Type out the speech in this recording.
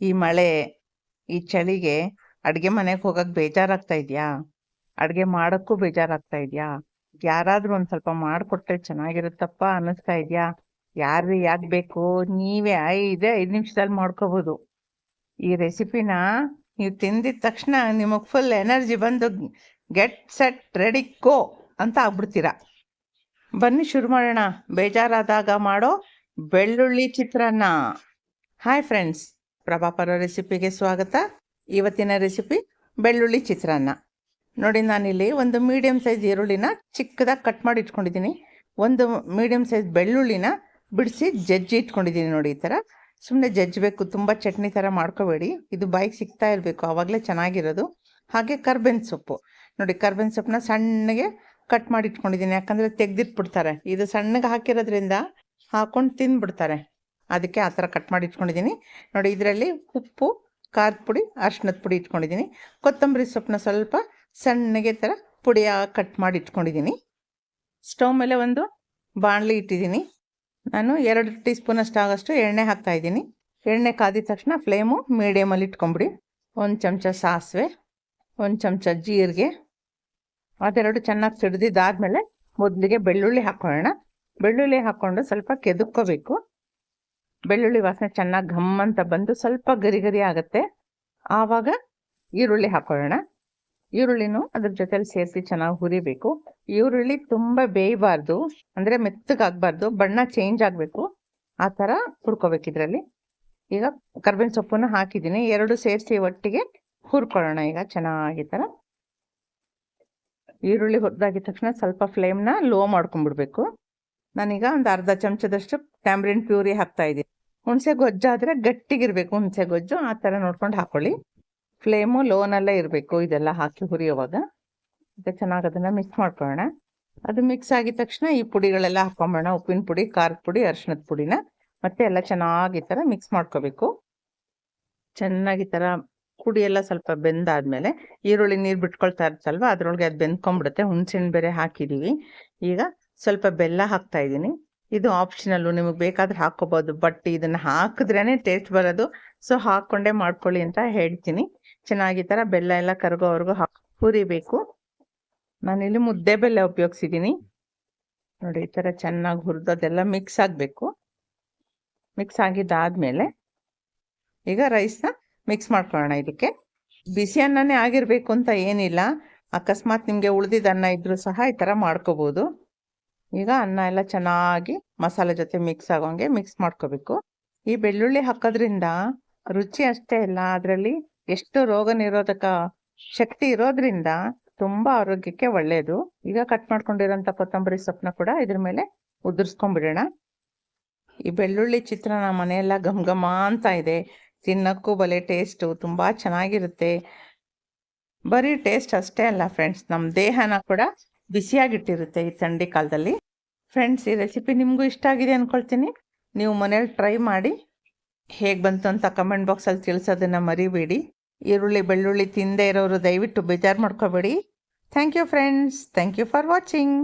ಈ ಮಳೆ, ಈ ಚಳಿಗೆ ಅಡುಗೆ ಮನೆಗೆ ಹೋಗಕ್ಕೆ ಬೇಜಾರಾಗ್ತಾ ಇದೆಯಾ? ಅಡುಗೆ ಮಾಡೋಕ್ಕೂ ಬೇಜಾರಾಗ್ತಾ ಇದೆಯಾ? ಯಾರಾದರೂ ಒಂದು ಸ್ವಲ್ಪ ಮಾಡಿಕೊಟ್ರೆ ಚೆನ್ನಾಗಿರುತ್ತಪ್ಪ ಅನ್ನಿಸ್ತಾ ಇದೆಯಾ? ಯಾರು ಯಾಕೆ ಬೇಕು? ನೀವೇ ಐದೇ ಐದು ನಿಮಿಷದಲ್ಲಿ ಮಾಡ್ಕೋಬೋದು. ಈ ರೆಸಿಪಿನ ನೀವು ತಿಂದಿದ ತಕ್ಷಣ ನಿಮಗೆ ಫುಲ್ ಎನರ್ಜಿ ಬಂದು ಗೆಟ್ ಸೆಟ್, ರೆಡಿ ಕೋ ಅಂತ ಆಗ್ಬಿಡ್ತೀರ. ಬನ್ನಿ ಶುರು ಮಾಡೋಣ. ಬೇಜಾರಾದಾಗ ಮಾಡೋ ಬೆಳ್ಳುಳ್ಳಿ ಚಿತ್ರಾನ್ನ. Hi friends. ಪ್ರಭಾಪರ ರೆಸಿಪಿಗೆ ಸ್ವಾಗತ. ಇವತ್ತಿನ ರೆಸಿಪಿ ಬೆಳ್ಳುಳ್ಳಿ ಚಿತ್ರಾನ್ನ. ನೋಡಿ ನಾನಿಲ್ಲಿ ಒಂದು ಮೀಡಿಯಮ್ ಸೈಜ್ ಈರುಳ್ಳಿನ ಚಿಕ್ಕದಾಗಿ ಕಟ್ ಮಾಡಿ ಇಟ್ಕೊಂಡಿದ್ದೀನಿ. ಒಂದು ಮೀಡಿಯಮ್ ಸೈಜ್ ಬೆಳ್ಳುಳ್ಳಿನ ಬಿಡಿಸಿ ಜಜ್ಜಿ ಇಟ್ಕೊಂಡಿದ್ದೀನಿ ನೋಡಿ ಈ ಥರ. ಸುಮ್ಮನೆ ಜಜ್ಜಬೇಕು, ತುಂಬ ಚಟ್ನಿ ಥರ ಮಾಡ್ಕೋಬೇಡಿ. ಇದು ಬಾಯಿಗೆ ಸಿಗ್ತಾ ಇರಬೇಕು, ಆವಾಗಲೇ ಚೆನ್ನಾಗಿರೋದು. ಹಾಗೆ ಕರ್ಬೇನ್ ಸೊಪ್ಪು. ನೋಡಿ ಕರ್ಬೇನ್ ಸೊಪ್ಪನ್ನ ಸಣ್ಣಗೆ ಕಟ್ ಮಾಡಿ ಇಟ್ಕೊಂಡಿದ್ದೀನಿ. ಯಾಕಂದರೆ ತೆಗ್ದಿಟ್ಬಿಡ್ತಾರೆ. ಇದು ಸಣ್ಣಗೆ ಹಾಕಿರೋದ್ರಿಂದ ಹಾಕೊಂಡು ತಿಂದ್ಬಿಡ್ತಾರೆ ಅದಕ್ಕೆ ಆ ಥರ ಕಟ್ ಮಾಡಿ ಇಟ್ಕೊಂಡಿದ್ದೀನಿ. ನೋಡಿ, ಇದರಲ್ಲಿ ಉಪ್ಪು, ಖಾರದ ಪುಡಿ ಅರ್ಶಿನದ ಪುಡಿ ಇಟ್ಕೊಂಡಿದ್ದೀನಿ. ಕೊತ್ತಂಬರಿ ಸೊಪ್ಪನ್ನ ಸ್ವಲ್ಪ ಸಣ್ಣಗೆ ಥರ ಪುಡಿಯ ಕಟ್ ಮಾಡಿ ಇಟ್ಕೊಂಡಿದ್ದೀನಿ. ಸ್ಟವ್ ಮೇಲೆ ಒಂದು ಬಾಣಲಿ ಇಟ್ಟಿದ್ದೀನಿ. ನಾನು ಎರಡು ಟೀ ಸ್ಪೂನಷ್ಟು ಆಗೋಷ್ಟು ಎಣ್ಣೆ ಹಾಕ್ತಾ ಇದ್ದೀನಿ. ಎಣ್ಣೆ ಕಾದಿದ ತಕ್ಷಣ ಫ್ಲೇಮು ಮೀಡಿಯಮಲ್ಲಿ ಇಟ್ಕೊಂಬಿಡಿ. ಒಂದು ಚಮಚ ಸಾಸಿವೆ, ಒಂದು ಚಮಚ ಜೀರಿಗೆ, ಅದೆರಡು ಚೆನ್ನಾಗಿ ಸಿಡ್ದಿದ್ದಾದಮೇಲೆ ಮೊದಲಿಗೆ ಬೆಳ್ಳುಳ್ಳಿ ಹಾಕ್ಕೊಳ್ಳೋಣ. ಬೆಳ್ಳುಳ್ಳಿ ಹಾಕ್ಕೊಂಡು ಸ್ವಲ್ಪ ಕೆದಕ್ಕೋಬೇಕು ಬೆಳ್ಳುಳ್ಳಿ ವಾಸನೆ ಚೆನ್ನಾಗಿ ಘಮ್ ಅಂತ ಬಂದು ಸ್ವಲ್ಪ ಗರಿ ಗರಿ ಆಗುತ್ತೆ. ಆವಾಗ ಈರುಳ್ಳಿ ಹಾಕೊಳ್ಳೋಣ. ಈರುಳ್ಳಿನೂ ಅದ್ರ ಜೊತೆಲಿ ಸೇರಿಸಿ ಚೆನ್ನಾಗಿ ಹುರಿಬೇಕು. ಈರುಳ್ಳಿ ತುಂಬ ಬೇಯಬಾರ್ದು, ಅಂದರೆ ಮೆತ್ತಗಾಗಬಾರ್ದು, ಬಣ್ಣ ಚೇಂಜ್ ಆಗಬೇಕು. ಆ ಥರ ಹುರ್ಕೋಬೇಕು ಇದರಲ್ಲಿ. ಈಗ ಕರ್ಬೇವಿನ ಸೊಪ್ಪನ್ನು ಹಾಕಿದ್ದೀನಿ. ಎರಡು ಸೇರಿಸಿ ಒಟ್ಟಿಗೆ ಹುರ್ಕೊಳ್ಳೋಣ ಈಗ ಚೆನ್ನಾಗಿ ಥರ. ಈರುಳ್ಳಿ ಹುರಿದಾಗಿದ ತಕ್ಷಣ ಸ್ವಲ್ಪ ಫ್ಲೇಮ್ನ ಲೋ ಮಾಡ್ಕೊಂಡ್ಬಿಡ್ಬೇಕು. ನಾನೀಗ ಒಂದು ಅರ್ಧ ಚಮಚದಷ್ಟು ಟ್ಯಾಮ್ರಿನ್ ಪ್ಯೂರಿ ಹಾಕ್ತಾ ಇದ್ದೀನಿ. ಹುಣಸೆ ಗೊಜ್ಜಾದರೆ ಗಟ್ಟಿಗಿರಬೇಕು, ಹುಣಸೆ ಗೊಜ್ಜು ಆ ಥರ ನೋಡ್ಕೊಂಡು ಹಾಕೊಳ್ಳಿ. ಫ್ಲೇಮು ಲೋನಲ್ಲೇ ಇರಬೇಕು, ಇದೆಲ್ಲ ಹಾಕಿ ಹುರಿಯೋವಾಗ. ಮತ್ತೆ ಚೆನ್ನಾಗಿ ಅದನ್ನು ಮಿಕ್ಸ್ ಮಾಡ್ಕೊಳ್ಳೋಣ. ಅದು ಮಿಕ್ಸ್ ಆಗಿದ ತಕ್ಷಣ ಈ ಪುಡಿಗಳೆಲ್ಲ ಹಾಕೊಂಬೋಣ ಉಪ್ಪಿನ ಪುಡಿ, ಖಾರದ ಪುಡಿ ಅರಿಶಿನದ ಪುಡಿನ. ಮತ್ತೆ ಎಲ್ಲ ಚೆನ್ನಾಗಿ ಥರ ಮಿಕ್ಸ್ ಮಾಡ್ಕೋಬೇಕು. ಚೆನ್ನಾಗಿ ಥರ ಪುಡಿ ಎಲ್ಲ ಸ್ವಲ್ಪ ಬೆಂದಾದ್ಮೇಲೆ ಈರುಳ್ಳಿ ನೀರು ಬಿಟ್ಕೊಳ್ತಾ ಇರ್ತಲ್ವ ಅದರೊಳಗೆ ಅದು ಬೆಂದ್ಕೊಂಡ್ಬಿಡುತ್ತೆ ಹುಣಸೆಹಣ್ಣು ಬೇರೆ ಹಾಕಿದ್ದೀವಿ ಈಗ ಸ್ವಲ್ಪ ಬೆಲ್ಲ ಹಾಕ್ತಾ ಇದ್ದೀನಿ. ಇದು ಆಪ್ಷನಲ್ಲು ನಿಮಗೆ ಬೇಕಾದ್ರೆ ಹಾಕ್ಕೋಬೋದು. ಬಟ್ ಇದನ್ನು ಹಾಕಿದ್ರೇ ಟೇಸ್ಟ್ ಬರೋದು. ಸೊ ಹಾಕ್ಕೊಂಡೇ ಮಾಡ್ಕೊಳ್ಳಿ ಅಂತ ಹೇಳ್ತೀನಿ. ಚೆನ್ನಾಗಿ ಥರ ಬೆಲ್ಲ ಎಲ್ಲ ಕರಗೋವರೆಗೂ ಹಾಕ್, ಹುರಿಬೇಕು. ನಾನಿಲ್ಲಿ ಮುದ್ದೆ ಬೆಲ್ಲ ಉಪಯೋಗಿಸಿದ್ದೀನಿ. ನೋಡಿ, ಈ ಥರ ಚೆನ್ನಾಗಿ ಹುರಿದೋದೆಲ್ಲ ಮಿಕ್ಸ್ ಆಗಬೇಕು. ಮಿಕ್ಸ್ ಆಗಿದ್ದಾದಮೇಲೆ ಈಗ ರೈಸ್ನ ಮಿಕ್ಸ್ ಮಾಡ್ಕೊಳ್ಳೋಣ ಇದಕ್ಕೆ. ಬಿಸಿ ಅನ್ನನೇ ಆಗಿರಬೇಕು ಅಂತ ಏನಿಲ್ಲ. ಅಕಸ್ಮಾತ್ ನಿಮಗೆ ಉಳಿದಿದ್ದ ಅನ್ನ ಇದ್ರೂ ಸಹ ಈ ಥರ ಮಾಡ್ಕೋಬೋದು. ಈಗ ಅನ್ನ ಎಲ್ಲ ಚೆನ್ನಾಗಿ ಮಸಾಲೆ ಜೊತೆ ಮಿಕ್ಸ್ ಆಗೋಂಗೆ ಮಿಕ್ಸ್ ಮಾಡ್ಕೋಬೇಕು. ಈ ಬೆಳ್ಳುಳ್ಳಿ ಹಾಕೋದ್ರಿಂದ ರುಚಿ ಅಷ್ಟೇ ಇಲ್ಲ ಅದರಲ್ಲಿ ಎಷ್ಟು ರೋಗ ನಿರೋಧಕ ಶಕ್ತಿ ಇರೋದ್ರಿಂದ ತುಂಬಾ ಆರೋಗ್ಯಕ್ಕೆ ಒಳ್ಳೆಯದು ಈಗ ಕಟ್ ಮಾಡ್ಕೊಂಡಿರೋಂಥ ಕೊತ್ತಂಬರಿ ಸೊಪ್ಪನ್ನ ಕೂಡ ಇದ್ರ ಮೇಲೆ ಉದುರ್ಸ್ಕೊಂಡ್ಬಿಡೋಣ ಈ ಬೆಳ್ಳುಳ್ಳಿ ಚಿತ್ರಾನ್ನ ಮನೆಯೆಲ್ಲ ಘಮ್ ಘಮ ಅಂತ ಇದೆ. ತಿನ್ನಕ್ಕೂ ಬಲೆ ಟೇಸ್ಟು ತುಂಬ ಚೆನ್ನಾಗಿರುತ್ತೆ. ಬರೀ ಟೇಸ್ಟ್ ಅಷ್ಟೇ ಅಲ್ಲ ಫ್ರೆಂಡ್ಸ್ ನಮ್ಮ ದೇಹನ ಕೂಡ ಬಿಸಿಯಾಗಿಟ್ಟಿರುತ್ತೆ ಈ ಥಂಡಿ ಕಾಲದಲ್ಲಿ. ಫ್ರೆಂಡ್ಸ್ ಈ ರೆಸಿಪಿ ನಿಮಗೂ ಇಷ್ಟ ಆಗಿದೆ ಅಂದ್ಕೊಳ್ತೀನಿ ನೀವು ಮನೇಲಿ ಟ್ರೈ ಮಾಡಿ. ಹೇಗೆ ಬಂತು ಅಂತ ಕಮೆಂಟ್ ಬಾಕ್ಸಲ್ಲಿ ತಿಳಿಸೋದನ್ನು ಮರಿಬೇಡಿ. ಈರುಳ್ಳಿ, ಬೆಳ್ಳುಳ್ಳಿ ತಿಂದೇ ಇರೋರು ದಯವಿಟ್ಟು ಬೇಜಾರು ಮಾಡ್ಕೋಬೇಡಿ. Thank you friends thank you for watching